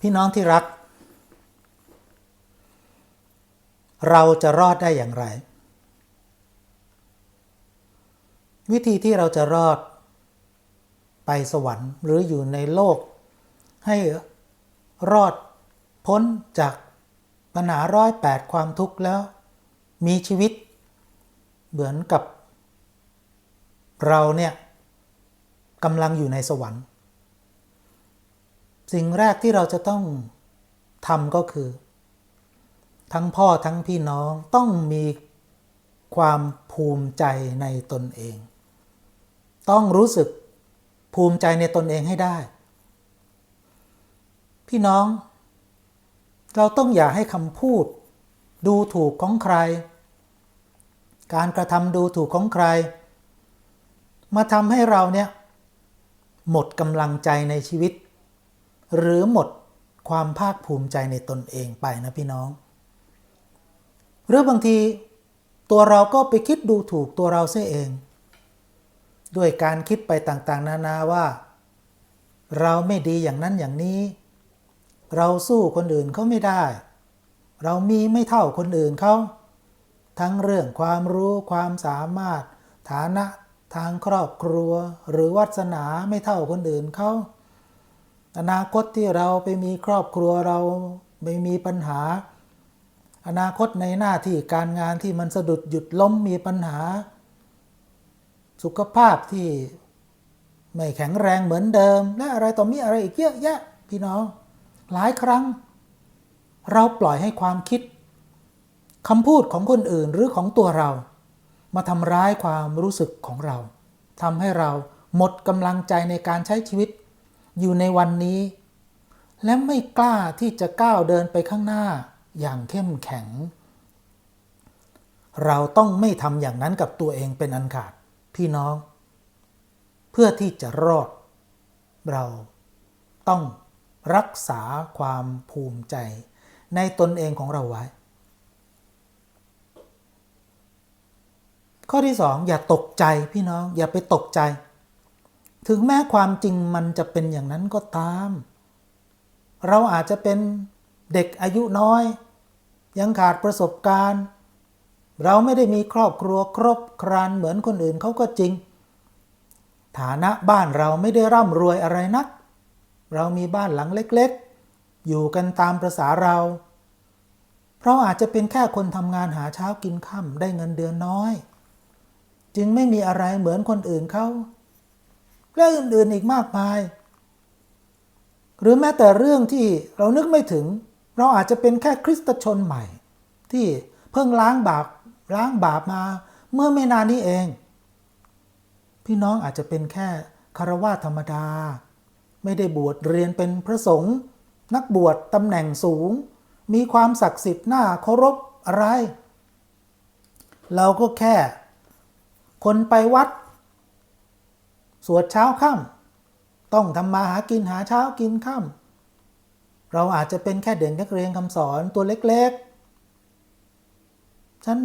พี่น้องที่รัก เราจะรอดได้อย่างไร วิธีที่เราจะรอด ไปสวรรค์หรืออยู่ในโลก ให้รอดพ้นจากปัญหาร้อยแปดความทุกข์แล้ว มีชีวิต เหมือนกับ เราเนี่ยกำลังอยู่ในสวรรค์ สิ่งแรกที่เราจะต้องทำก็คือ ทั้งพ่อทั้งพี่น้องต้องมีความภูมิใจในตนเอง ต้องรู้สึกภูมิใจในตนเองให้ได้ พี่น้อง เราต้องอย่าให้คำพูด ดูถูกของใคร การกระทำดูถูกของใคร มาทำให้เราเนี่ยหมดกำลังใจในชีวิต หรือหมดความภาคภูมิใจในตนเองไปนะพี่น้อง หรือบางทีตัวเราก็ไปคิดดูถูกตัวเราเสียเอง ด้วยการคิดไปต่างๆ นานาว่า เราไม่ดีอย่างนั้นอย่างนี้ เราสู้คนอื่นเขาไม่ได้ เรามีไม่เท่าคนอื่นเขาทั้งเรื่องความรู้ความสามารถ ฐานะทางครอบครัว หรือวัสนาไม่เท่าคนอื่นเขา อนาคตที่เราไปมีครอบครัวเราไม่มีปัญหา อนาคตในหน้าที่การงานที่มันสะดุดหยุดล้มมีปัญหา สุขภาพที่ไม่แข็งแรงเหมือนเดิม และอะไรต่อมีอะไรอีกเยอะแยะพี่น้อง หลายครั้ง เราปล่อยให้ความคิดคำพูดของคนอื่นหรือของตัวเรา มาทำร้ายความรู้สึกของเราทำให้เราหมดกำลังใจในการใช้ชีวิต อยู่ในวันนี้ และไม่กล้าที่จะก้าวเดินไปข้างหน้าอย่างเข้มแข็ง เราต้องไม่ทำอย่างนั้นกับตัวเองเป็นอันขาดพี่น้อง เพื่อที่จะรอด เราต้องรักษาความภูมิใจ ในตนเองของเราไว้ ข้อที่สองอย่าตกใจพี่น้องอย่าไปตกใจ ถึงแม้ความจริงมันจะเป็นอย่างนั้นก็ตาม เราอาจจะเป็นเด็กอายุน้อย ยังขาดประสบการณ์ เราไม่ได้มีครอบครัวครบครันเหมือนคนอื่นเขาก็จริง ฐานะบ้านเราไม่ได้ร่ำรวยอะไรนัก เรามีบ้านหลังเล็กๆ อยู่กันตามประษาเรา เราอาจจะเป็นแค่คนทำงานหาเช้ากินค่ำได้เงินเดือนน้อย จึงไม่มีอะไรเหมือนคนอื่นเขา และอื่นๆอีกมากมาย หรือแม้แต่เรื่องที่เรานึกไม่ถึง เราอาจจะเป็นแค่คริสตชนใหม่ ที่เพิ่งล้างบาปล้างบาปมาเมื่อไม่นานนี้เอง พี่น้องอาจจะเป็นแค่คารวะธรรมดา ไม่ได้บวชเรียนเป็นพระสงฆ์นักบวชตำแหน่งสูง มีความศักดิ์สิทธิ์หน่าเคารพอะไร เราก็แค่ คนไปวัด สวดเช้าค่ำต้องทำมาหากินหาเช้ากินค่ำเราอาจจะเป็นแค่เด็กนักเรียนคำสอนตัวเล็กๆฉัน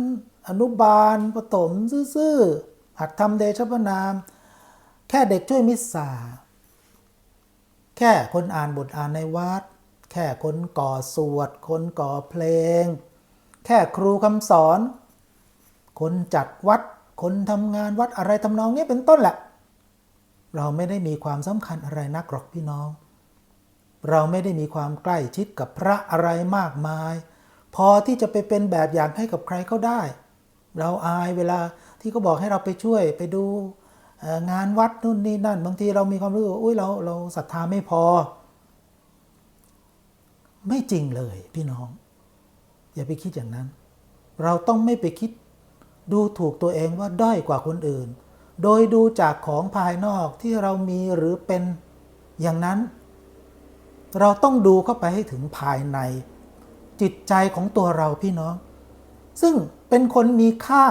อนุบาลประถมซื่อๆหัดทำเดชพนาม แค่เด็กช่วยมิสซาแค่คนอ่านบทอ่านในวัด แค่คนก่อสวด คนก่อเพลง แค่ครูคำสอน คนจัดวัด คนทำงานวัดอะไรทำนองนี้เป็นต้นแหละ เราไม่ได้มีความสำคัญอะไรนักหรอกพี่น้อง เราไม่ได้มีความใกล้ชิดกับพระอะไรมากมาย พอที่จะไปเป็นแบบอย่างให้กับใครเขาได้ เราอายเวลาที่เขาบอกให้เราไปช่วยไปดูงานวัดนู่นนี่นั่น บางทีเรามีความรู้สึกอุ้ยเราเราศรัทธาไม่พอ ไม่จริงเลยพี่น้อง อย่าไปคิดอย่างนั้น เราต้องไม่ไปคิดดูถูกตัวเองว่าด้อยกว่าคนอื่น โดยดูจากของภายนอกที่เรามีหรือเป็นอย่างนั้น เราต้องดูเข้าไปให้ถึงภายใน จิตใจของตัวเราพี่น้อง ซึ่งเป็นคนมีค่า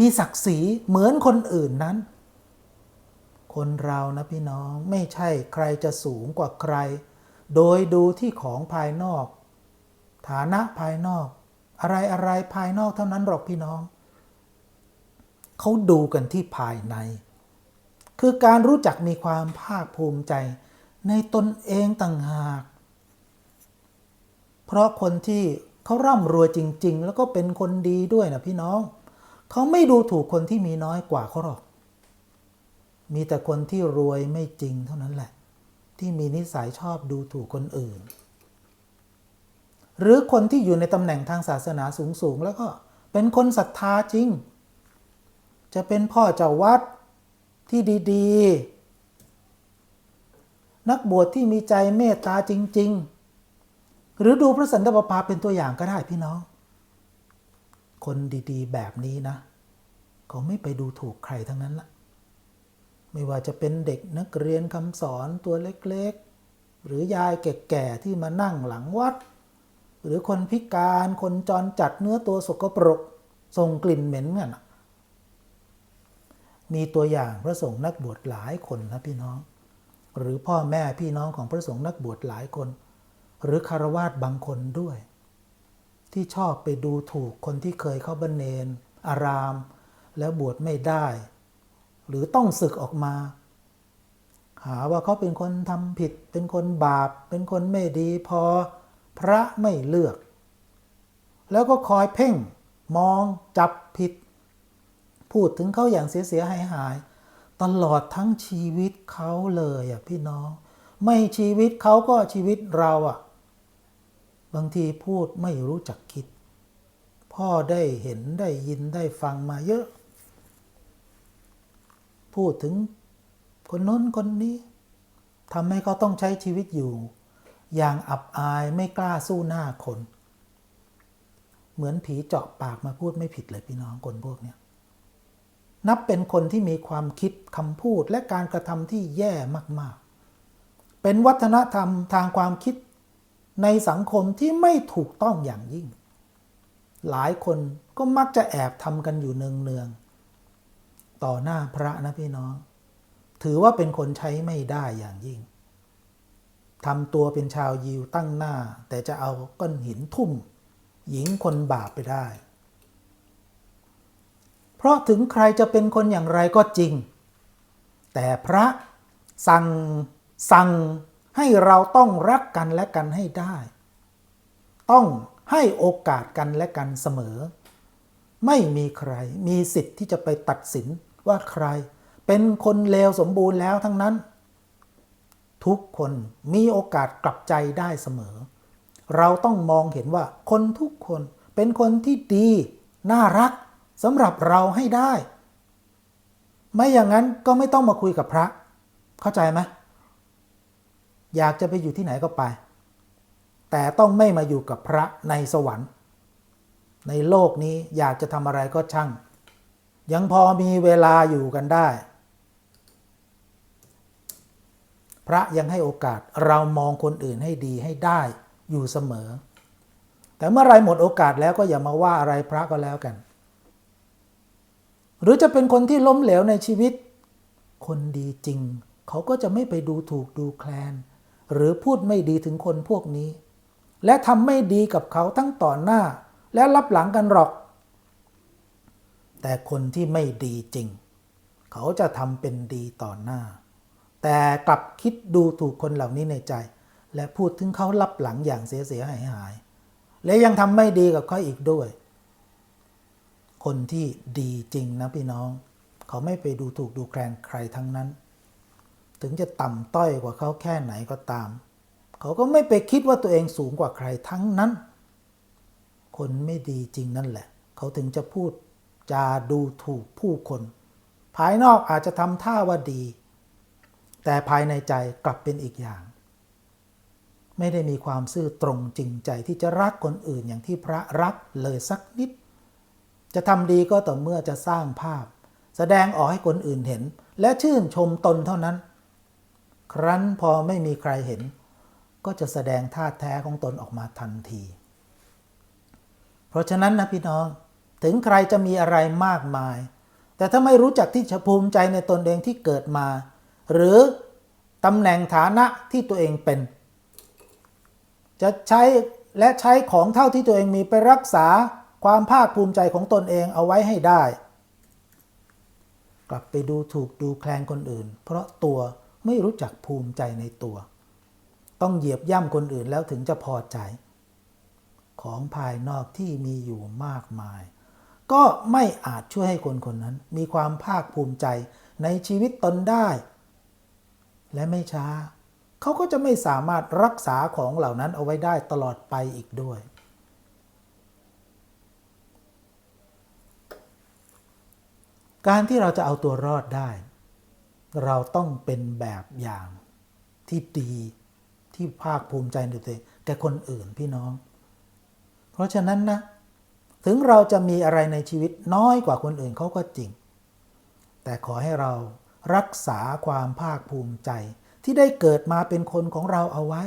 มีศักดิ์ศรีเหมือนคนอื่นนั้น คนเรานะพี่น้องไม่ใช่ใครจะสูงกว่าใคร โดยดูที่ของภายนอก ฐานะภายนอก อะไรอะไรภายนอกเท่านั้นหรอกพี่น้อง เขาดูกันที่ภายใน คือการรู้จักมีความภาคภูมิใจ ในตนเองต่างหาก เพราะคนที่เขาร่ำรวยจริง ๆ แล้วก็เป็นคนดีด้วยนะพี่น้อง เขาไม่ดูถูกคนที่มีน้อยกว่าเขาหรอก มีแต่คนที่รวยไม่จริงเท่านั้นแหละ ที่มีนิสัยชอบดูถูกคนอื่น หรือคนที่อยู่ในตำแหน่งทางศาสนาสูงๆแล้วก็เป็นคนศรัทธาจริง จะเป็นพ่อเจ้าวัดที่ดีๆ นักบวชที่มีใจเมตตาจริง ๆ หรือดูพระสันตะปาปาเป็นตัวอย่างก็ได้พี่น้อง คนดีๆ แบบนี้นะ เขาไม่ไปดูถูกใครทั้งนั้นละไม่ว่าจะเป็นเด็กนักเรียนคำสอนตัวเล็กๆ หรือยายแก่ๆ ที่มานั่งหลังวัด หรือคนพิการคนจรจัดเนื้อตัวสกปรกส่งกลิ่นเหม็นกันน่ะ มีตัวอย่างพระสงฆ์นักบวชหลายคนนะพี่น้อง หรือพ่อแม่พี่น้องของพระสงฆ์นักบวชหลายคน หรือคารวาสบางคนด้วย ที่ชอบไปดูถูกคนที่เคยเข้าบันเนนอาราม แล้วบวชไม่ได้ หรือต้องศึกออกมา หาว่าเขาเป็นคนทำผิด เป็นคนบาป เป็นคนไม่ดีพอพระไม่เลือก แล้วก็คอยเพ่ง มองจับผิด พูดถึงเขาอย่างเสียเสียหายหายตลอดทั้งชีวิตเขาเลยอะพี่น้อง ไม่ชีวิตเขาก็ชีวิตเราอะ บางทีพูดไม่รู้จักคิด พ่อได้เห็นได้ยินได้ฟังมาเยอะ พูดถึงคนโน้นคนนี้ทำให้เขาต้องใช้ชีวิตอยู่ อย่างอับอายไม่กล้าสู้หน้าคน เหมือนผีเจาะปากมาพูดไม่ผิดเลยพี่น้องคนพวกเนี้ย นับเป็นคนที่มีความคิดคำพูดและการกระทำที่แย่มากๆ เป็นวัฒนธรรมทางความคิดในสังคมที่ไม่ถูกต้องอย่างยิ่ง หลายคนก็มักจะแอบทำกันอยู่เนืองๆ ต่อหน้าพระนะพี่น้อง ถือว่าเป็นคนใช้ไม่ได้อย่างยิ่งทำตัวเป็นชาวยิวตั้งหน้า แต่จะเอาก้อนหินทุ่ม หญิงคนบาปไปได้ เพราะถึงใครจะเป็นคนอย่างไรก็จริง แต่พระสั่งสั่งให้เราต้องรักกันและกันให้ได้ ต้องให้โอกาสกันและกันเสมอ ไม่มีใครมีสิทธิ์ที่จะไปตัดสินว่าใคร เป็นคนเลวสมบูรณ์แล้วทั้งนั้น ทุกคนมีโอกาสกลับใจได้เสมอ เราต้องมองเห็นว่าคนทุกคนเป็นคนที่ดี น่ารัก สำหรับเราให้ได้ ไม่อย่างนั้นก็ไม่ต้องมาคุยกับพระ เข้าใจไหมอยากจะไปอยู่ที่ไหนก็ไป แต่ต้องไม่มาอยู่กับพระในสวรรค์ ในโลกนี้อยากจะทำอะไรก็ช่าง ยังพอมีเวลาอยู่กันได้ พระยังให้โอกาสเรามองคนอื่นให้ดีให้ได้อยู่เสมอ แต่เมื่อไรหมดโอกาสแล้วก็อย่ามาว่าอะไรพระก็แล้วกัน หรือจะเป็นคนที่ล้มเหลวในชีวิต คนดีจริง เขาก็จะไม่ไปดูถูกดูแคลน หรือพูดไม่ดีถึงคนพวกนี้ และทำไม่ดีกับเขาทั้งต่อหน้า และรับหลังกันหรอก แต่คนที่ไม่ดีจริง เขาจะทำเป็นดีต่อหน้า แต่กลับคิดดูถูกคนเหล่านี้ในใจ และพูดถึงเขารับหลังอย่างเสียเสียหายหายและยังทำไม่ดีกับเขาอีกด้วย คนที่ดีจริงนะพี่น้อง เขาไม่ไปดูถูกดูแคลนใครทั้งนั้น ถึงจะต่ำต้อยกว่าเขาแค่ไหนก็ตาม เขาก็ไม่ไปคิดว่าตัวเองสูงกว่าใครทั้งนั้น คนไม่ดีจริงนั่นแหละ เขาถึงจะพูดจาดูถูกผู้คน ภายนอกอาจจะทำท่าว่าดี แต่ภายในใจกลับเป็นอีกอย่าง ไม่ได้มีความซื่อตรงจริงใจที่จะรักคนอื่นอย่างที่พระรักเลยสักนิด จะทำดีก็ต่อเมื่อจะสร้างภาพ แสดงออกให้คนอื่นเห็น และชื่นชมตนเท่านั้น ครั้นพอไม่มีใครเห็น ก็จะแสดงท่าแท้ของตนออกมาทันที เพราะฉะนั้นนะพี่น้องถึงใครจะมีอะไรมากมาย แต่ถ้าไม่รู้จักที่จะภูมิใจในตนเองที่เกิดมา หรือตำแหน่งฐานะที่ตัวเองเป็น จะใช้และใช้ของเท่าที่ตัวเองมีไปรักษา ความภาคภูมิใจของตนเองเอาไว้ให้ได้ กลับไปดูถูกดูแคลนคนอื่น เพราะตัวไม่รู้จักภูมิใจในตัว ต้องเหยียบย่ำคนอื่นแล้วถึงจะพอใจ ของภายนอกที่มีอยู่มากมาย ก็ไม่อาจช่วยให้คนคนนั้น มีความภาคภูมิใจในชีวิตตนได้ และไม่ช้า เขาก็จะไม่สามารถรักษาของเหล่านั้นเอาไว้ได้ตลอดไปอีกด้วย การที่เราจะเอาตัวรอดได้ เราต้องเป็นแบบอย่างที่ดีที่ภาคภูมิใจในตัวเองแก่คนอื่นพี่น้อง เพราะฉะนั้นนะ ถึงเราจะมีอะไรในชีวิตน้อยกว่าคนอื่นเขาก็จริง แต่ขอให้เรารักษาความภาคภูมิใจที่ได้เกิดมาเป็นคนของเราเอาไว้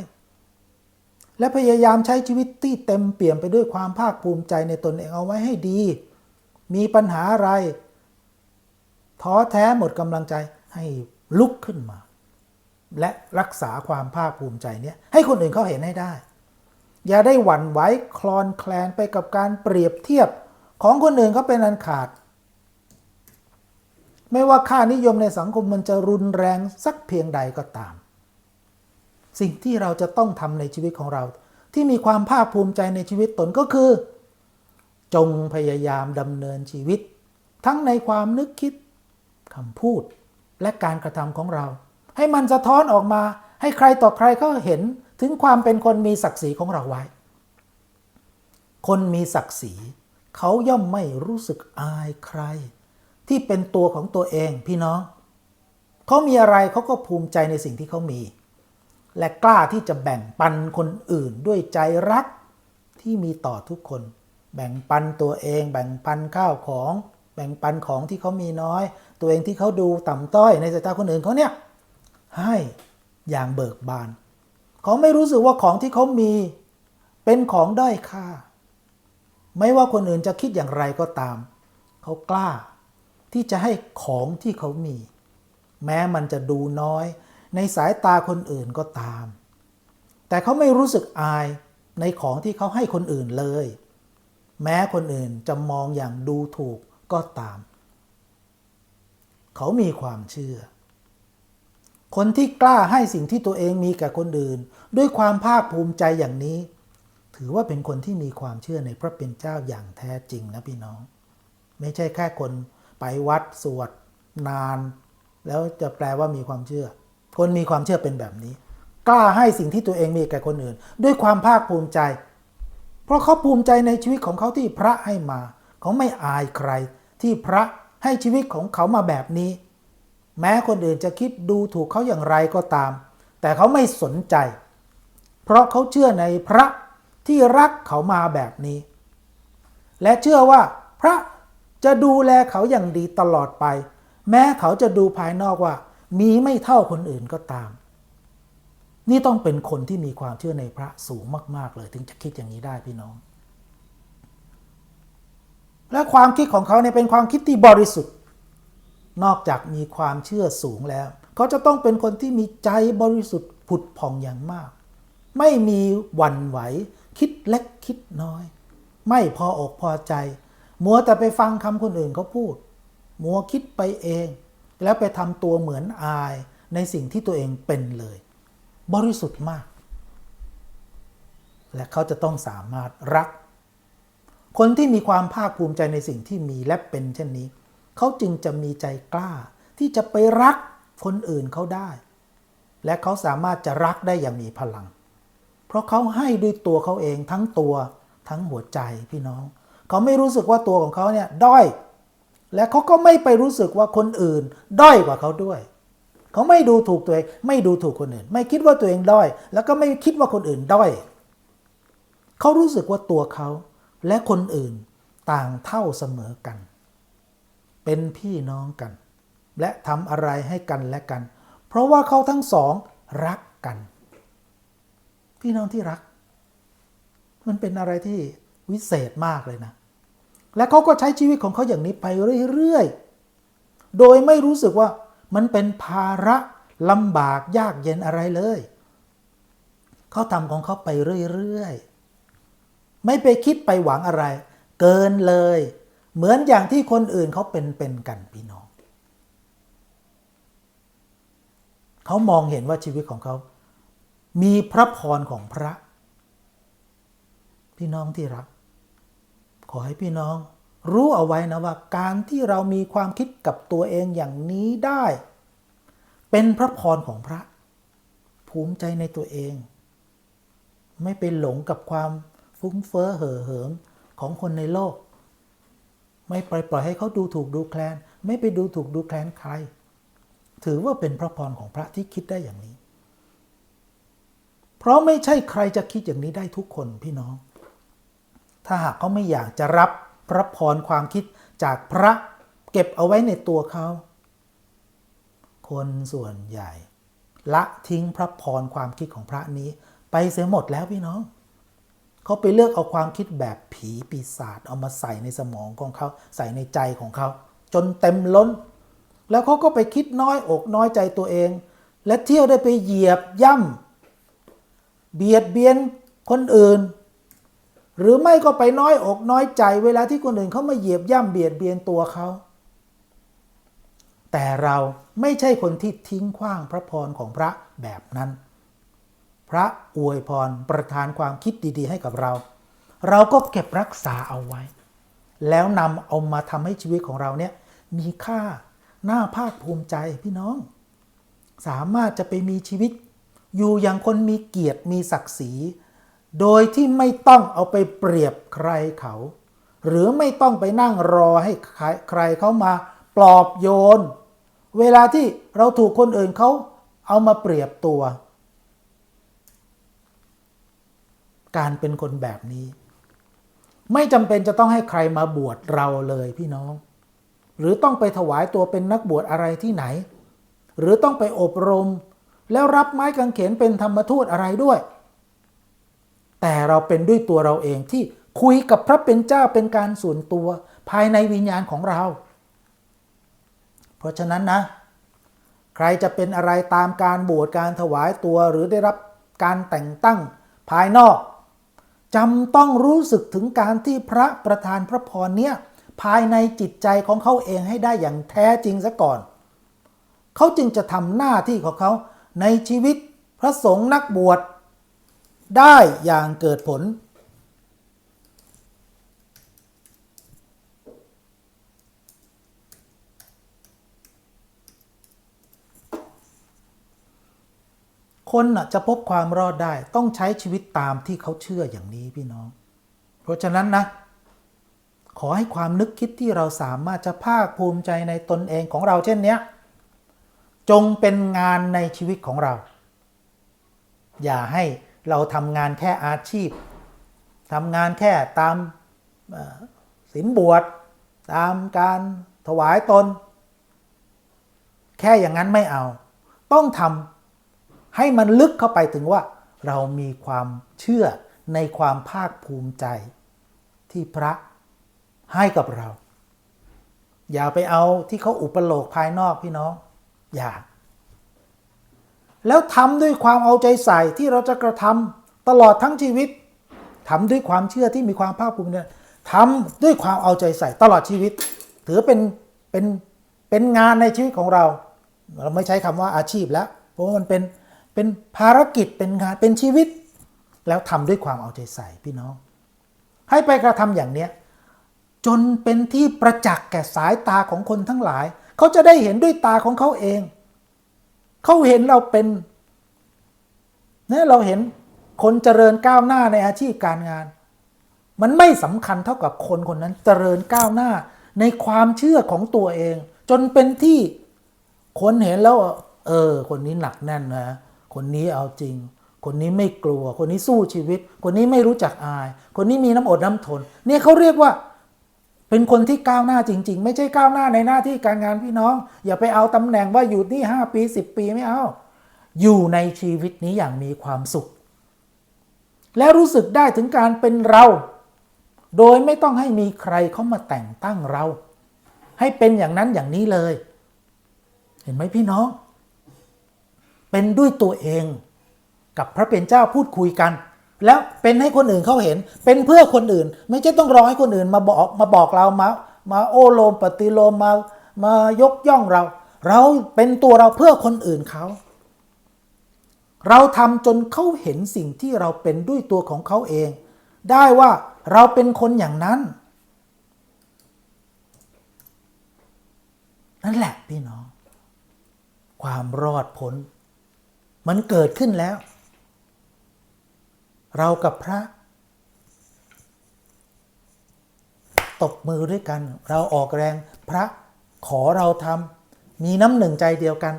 และพยายามใช้ชีวิตที่เต็มเปี่ยมไปด้วยความภาคภูมิใจในตนเองเอาไว้ให้ดี มีปัญหาอะไร ท้อแท้หมดกำลังใจให้ลุกขึ้นมา และรักษาความภาคภูมิใจเนี้ยให้คนอื่นเขาเห็นให้ได้ อย่าได้หวั่นไหวคลอนแคลนไปกับการเปรียบเทียบของคนอื่นเขาเป็นอันขาด ไม่ว่าค่านิยมในสังคมมันจะรุนแรงสักเพียงใดก็ตาม สิ่งที่เราจะต้องทำในชีวิตของเรา ที่มีความภาคภูมิใจในชีวิตตนก็คือ จงพยายามดำเนินชีวิต ทั้งในความนึกคิด คำพูดและการกระทำของเรา ให้มันสะท้อนออกมา ให้ใครต่อใครเขาเห็นถึงความเป็นคนมีศักดิ์ศรีของเราไว้ คนมีศักดิ์ศรี เขาย่อมไม่รู้สึกอายใคร ที่เป็นตัวของตัวเองพี่น้อง เขามีอะไรเขาก็ภูมิใจในสิ่งที่เขามี และกล้าที่จะแบ่งปันคนอื่นด้วยใจรักที่มีต่อทุกคน แบ่งปันตัวเอง แบ่งปันข้าวของ แบ่งปันของที่เขามีน้อย ตัวเองที่เขาดูต่ำต้อยในสายตาคนอื่นเขาเนี่ยให้อย่างเบิกบาน เขาไม่รู้สึกว่าของที่เขามีเป็นของด้อยค่า ไม่ว่าคนอื่นจะคิดอย่างไรก็ตาม เขากล้าที่จะให้ของที่เขามี แม้มันจะดูน้อย ในสายตาคนอื่นก็ตาม แต่เขาไม่รู้สึกอายในของที่เขาให้คนอื่นเลย แม้คนอื่นจะมองอย่างดูถูก ก็ตาม เขามีความเชื่อ คนที่กล้าให้สิ่งที่ตัวเองมีแก่คนอื่น ด้วยความภาคภูมิใจอย่างนี้ ถือว่าเป็นคนที่มีความเชื่อในพระเป็นเจ้าอย่างแท้จริงนะพี่น้อง ไม่ใช่แค่คนไปวัดสวดนาน แล้วจะแปลว่ามีความเชื่อ คนมีความเชื่อเป็นแบบนี้ กล้าให้สิ่งที่ตัวเองมีแก่คนอื่น ด้วยความภาคภูมิใจ เพราะเขาภูมิใจในชีวิตของเขาที่พระให้มา เขาไม่อายใคร ที่พระให้ชีวิตของเขามาแบบนี้ แม้คนอื่นจะคิดดูถูกเขาอย่างไรก็ตาม แต่เขาไม่สนใจ เพราะเขาเชื่อในพระที่รักเขามาแบบนี้ และเชื่อว่าพระจะดูแลเขาอย่างดีตลอดไป แม้เขาจะดูภายนอกว่า มีไม่เท่าคนอื่นก็ตาม นี่ต้องเป็นคนที่มีความเชื่อในพระสูงมาก ๆ เลยถึงจะคิดอย่างนี้ได้พี่น้อง และความคิดของเขาเนี่ยเป็นความคิดที่บริสุทธิ์ นอกจากมีความเชื่อสูงแล้ว เขาจะต้องเป็นคนที่มีใจบริสุทธิ์ผุดผ่องอย่างมาก ไม่มีหวั่นไหว คิดเล็กคิดน้อย ไม่พออกพอใจ มัวแต่ไปฟังคำคนอื่นเขาพูด มัวคิดไปเอง แล้วไปทำตัวเหมือนอายในสิ่งที่ตัวเองเป็นเลย บริสุทธิ์มาก และเขาจะต้องสามารถรัก คนที่มีความภาคภูมิใจในสิ่งที่มีและเป็นเช่นนี้ เขาจึงจะมีใจกล้า ที่จะไปรักคนอื่นเขาได้ และเขาสามารถจะรักได้อย่างมีพลัง เพราะเขาให้ด้วยตัวเขาเองทั้งตัวทั้งหัวใจพี่น้อง เขาไม่รู้สึกว่าตัวของเขาเนี่ยด้อย และเขาก็ไม่ไปรู้สึกว่าคนอื่น ด้อยกว่าเขาด้วย เขาไม่ดูถูกตัวเอง ไม่ดูถูกคนอื่น ไม่คิดว่าตัวเองด้อย แล้วก็ไม่คิดว่าคนอื่นด้อย เขารู้สึกว่าตัวเขา และคนอื่นต่างเท่าเสมอกัน เป็นพี่น้องกัน และทำอะไรให้กันและกัน เพราะว่าเขาทั้งสองรักกัน พี่น้องที่รัก มันเป็นอะไรที่วิเศษมากเลยนะ และเขาก็ใช้ชีวิตของเขาอย่างนี้ไปเรื่อยๆ โดยไม่รู้สึกว่ามันเป็นภาระลำบากยากเย็นอะไรเลย เขาทำของเขาไปเรื่อยๆ ไม่ไปคิดไปหวังอะไร เกินเลย เหมือนอย่างที่คนอื่นเขาเป็นเป็นกันพี่น้อง เขามองเห็นว่าชีวิตของเขา มีพระพรของพระ พี่น้องที่รัก ขอให้พี่น้องรู้เอาไว้นะว่าการที่เรามีความคิดกับตัวเองอย่างนี้ได้ เป็นพระพรของพระ ภูมิใจในตัวเอง ไม่ไปหลงกับความ ฟุ้งเฟ้อเห่อเหิมของคนในโลก ไม่ปล่อยปล่อยให้เขาดูถูกดูแคลน ไม่ไปดูถูกดูแคลนใคร ถือว่าเป็นพระพรของพระที่คิดได้อย่างนี้ เพราะไม่ใช่ใครจะคิดอย่างนี้ได้ทุกคนพี่น้อง ถ้าหากเขาไม่อยากจะรับพระพรความคิดจากพระเก็บเอาไว้ในตัวเขา คนส่วนใหญ่ ละทิ้งพระพรความคิดของพระนี้ ไปเสียหมดแล้วพี่น้อง เขาไปเลือกเอาความคิดแบบผีปีศาจเอามาใส่ในสมองของเขาใส่ในใจของเขา จนเต็มล้น แล้วเขาก็ไปคิดน้อยอกน้อยใจตัวเอง และเที่ยวได้ไปเหยียบย่ำเบียดเบียนคนอื่น หรือไม่ก็ไปน้อยอกน้อยใจ เวลาที่คนอื่นเขามาเหยียบย่ำเบียดเบียนตัวเขาแต่เราไม่ใช่คนที่ทิ้งขว้างพระพรของพระแบบนั้น พระอวยพรประทานความคิดดีๆ ให้กับเรา เราก็เก็บรักษาเอาไว้ แล้วนำเอามาทำให้ชีวิตของเราเนี่ยมีค่าน่าภาคภูมิใจพี่น้อง สามารถจะไปมีชีวิต อยู่อย่างคนมีเกียรติมีศักดิ์ศรี โดยที่ไม่ต้องเอาไปเปรียบใครเขา หรือไม่ต้องไปนั่งรอให้ใครใครเขามาปลอบโยน เวลาที่เราถูกคนอื่นเขาเอามาเปรียบตัว การเป็นคนแบบนี้ ไม่จำเป็นจะต้องให้ใครมาบวชเราเลยพี่น้อง หรือต้องไปถวายตัวเป็นนักบวชอะไรที่ไหน หรือต้องไปอบรม แล้วรับไม้กางเขนเป็นธรรมทูตอะไรด้วย แต่เราเป็นด้วยตัวเราเองที่คุยกับพระเป็นเจ้าเป็นการส่วนตัวภายในวิญญาณของเรา เพราะฉะนั้นนะ ใครจะเป็นอะไรตามการบวชการถวายตัวหรือได้รับการแต่งตั้งภายนอก จำต้องรู้สึกถึงการที่พระประธานพระพรเนี่ยภายในจิตใจของเขาเองให้ได้อย่างแท้จริงซะก่อน เขาจึงจะทำหน้าที่ของเขาในชีวิตพระสงฆ์นักบวชได้อย่างเกิดผล คนจะพบความรอดได้ต้องใช้ชีวิตตามที่เขาเชื่ออย่างนี้พี่น้อง เพราะฉะนั้นนะ ขอให้ความนึกคิดที่เราสามารถจะภาคภูมิใจในตนเองของเราเช่นเนี้ย จงเป็นงานในชีวิตของเรา อย่าให้เราทำงานแค่อาชีพทำงานแค่ตามศีลบวชตามการถวายตน แค่อย่างนั้นไม่เอา ต้องทำ ให้มันลึกเข้าไปถึงว่า เรามีความเชื่อในความภาคภูมิใจ ที่พระให้กับเรา อย่าไปเอาที่เขาอุปโลกภายนอกพี่น้อง อย่า แล้วทำด้วยความเอาใจใส่ที่เราจะกระทำตลอดทั้งชีวิตทำด้วยความเชื่อที่มีความภาคภูมิใจทำด้วยความเอาใจใส่ตลอดชีวิต ถือเป็นเป็นเป็นงานในชีวิตของเรา เราไม่ใช้คำว่าอาชีพแล้ว เพราะว่ามันเป็น เป็นภารกิจเป็นงานเป็นชีวิต แล้วทำด้วยความเอาใจใส่พี่น้อง ให้ไปกระทำอย่างเนี้ยจนเป็นที่ประจักษ์แก่สายตาของคนทั้งหลาย เขาจะได้เห็นด้วยตาของเขาเอง เขาเห็นเราเป็นเนี่ยเราเห็นคนเจริญก้าวหน้าในอาชีพการงาน มันไม่สำคัญเท่ากับคนคนนั้นเจริญก้าวหน้าในความเชื่อของตัวเอง จนเป็นที่คนเห็นแล้ว เออ คนนี้หนักแน่นนะ คนนี้เอาจริง คนนี้ไม่กลัว คนนี้สู้ชีวิต คนนี้ไม่รู้จักอาย คนนี้มีน้ำอดน้ำทน เนี่ยเขาเรียกว่าเป็นคนที่ก้าวหน้าจริง ๆ ไม่ใช่ก้าวหน้าในหน้าที่การงานพี่น้อง อย่าไปเอาตำแหน่งว่าอยู่ที่ 5 ปี 10 ปีไม่เอา อยู่ในชีวิตนี้อย่างมีความสุข และรู้สึกได้ถึงการเป็นเรา โดยไม่ต้องให้มีใครเขามาแต่งตั้งเรา ให้เป็นอย่างนั้นอย่างนี้เลย เห็นไหมพี่น้อง เป็นด้วยตัวเอง กับพระเป็นเจ้าพูดคุยกัน แล้วเป็นให้คนอื่นเขาเห็น เป็นเพื่อคนอื่น ไม่ใช่ต้องรอให้คนอื่นมาบอกมาบอกเรามามาโอโลมปฏิโลมมามายกย่องเรา เราเป็นตัวเราเพื่อคนอื่นเขาเราทำจนเขาเห็นสิ่งที่เราเป็นด้วยตัวของเขาเอง ได้ว่าเราเป็นคนอย่างนั้น นั่นแหละพี่น้อง ความรอดพ้น มันเกิดขึ้นแล้ว เรากับพระ ตบมือด้วยกัน เราออกแรงพระขอเราทำมีน้ำหนึ่งใจเดียวกัน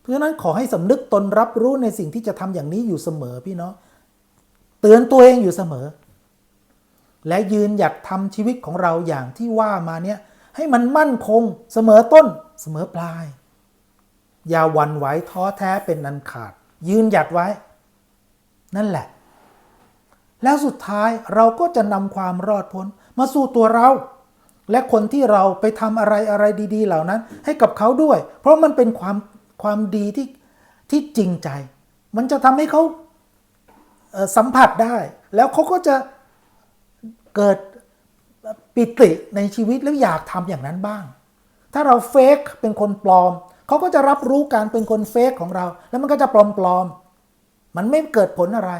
เพราะฉะนั้นขอให้สำนึกตนรับรู้ในสิ่งที่จะทำอย่างนี้อยู่เสมอพี่เน้องเตือนตัวเองอยู่เสมอ และยืนหยัดทำชีวิตของเราอย่างที่ว่ามาเนี่ยให้มันมั่นคงเสมอต้นเสมอปลาย อย่าวันไหวท้อแท้เป็นนันขาด ยืนหยัดไว้ นั่นแหละ แล้วสุดท้ายเราก็จะนำความรอดพ้น มาสู่ตัวเรา และคนที่เราไปทำอะไรอะไรดี ๆ เหล่านั้น ให้กับเขาด้วย เพราะมันเป็นความความดีที่ที่จริงใจ มันจะทำให้เขาสัมผัสได้ แล้วเขาก็จะเกิดปิติในชีวิตแล้วอยากทำอย่างนั้นบ้าง ถ้าเราเฟกเป็นคนปลอม เขาก็จะรับรู้การเป็นคนเฟกของเรา แล้วมันก็จะปลอมปลอมๆ มันไม่เกิดผลอะไร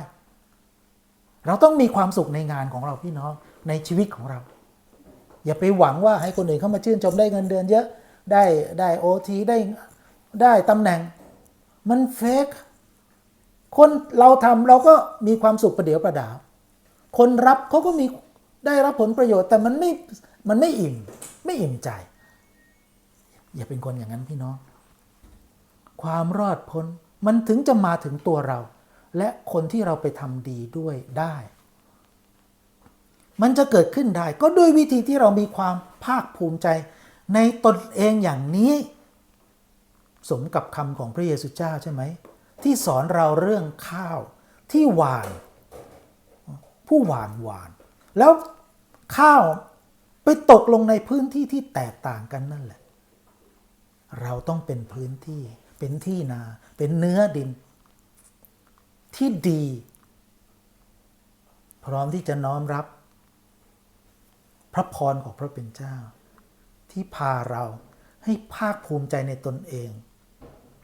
เราต้องมีความสุขในงานของเราพี่น้องในชีวิตของเรา อย่าไปหวังว่าให้คนอื่นเข้ามาชื่นชมได้เงินเดือนเยอะได้ได้โอทีได้ได้ตำแหน่ง มันเฟกคนเราทำเราก็มีความสุขประเดี๋ยวประดาว คนรับเขาก็มีได้รับผลประโยชน์แต่มันไม่มันไม่อิ่ม ไม่อิ่มใจ อย่าเป็นคนอย่างนั้นพี่น้อง ความรอดพ้น มันถึงจะมาถึงตัวเรา และคนที่เราไปทำดีด้วยได้ มันจะเกิดขึ้นได้ ก็ด้วยวิธีที่เรามีความภาคภูมิใจ ในตนเองอย่างนี้ สมกับคำของพระเยซูเจ้าใช่ไหม ที่สอนเราเรื่องข้าวที่หวาน ผู้หวานหวาน แล้วข้าวไปตกลงในพื้นที่ที่แตกต่างกันนั่นแหละ เราต้องเป็นพื้นที่ เป็นที่นา เป็นเนื้อดิน ที่ดี พร้อมที่จะน้อมรับ พระพรของพระเป็นเจ้า ที่พาเราให้ภาคภูมิใจในตนเอง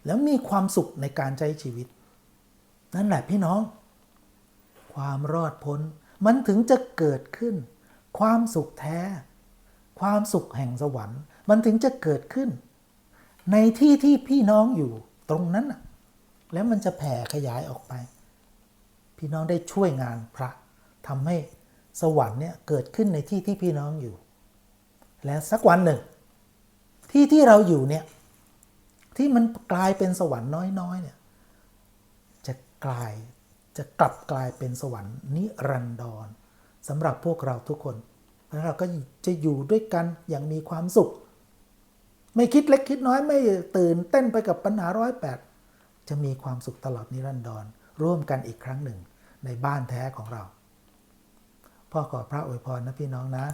แล้วมีความสุขในการใช้ชีวิต นั่นแหละพี่น้อง ความรอดพ้นมันถึงจะเกิดขึ้น ความสุขแท้ ความสุขแห่งสวรรค์ มันถึงจะเกิดขึ้น ในที่ที่พี่น้องอยู่ตรงนั้นแล้วมันจะแผ่ขยายออกไป พี่น้องได้ช่วยงานพระทำให้สวรรค์เนี่ยเกิดขึ้นในที่ที่พี่น้องอยู่ และสักวันหนึ่ง ที่ที่เราอยู่เนี่ยที่มันกลายเป็นสวรรค์น้อยๆเนี่ยจะกลายจะกลับกลายเป็นสวรรค์นิรันดรสำหรับพวกเราทุกคนแล้วเราก็จะอยู่ด้วยกันอย่างมีความสุข ไม่คิดเล็กคิดน้อยไม่ตื่นเต้นไปกับปัญหาร้อยแปดจะมีความสุขตลอดนิรันดรร่วมกันอีกครั้งหนึ่งในบ้านแท้ของเรา พ่อขอพระอวยพรนะพี่น้องนะ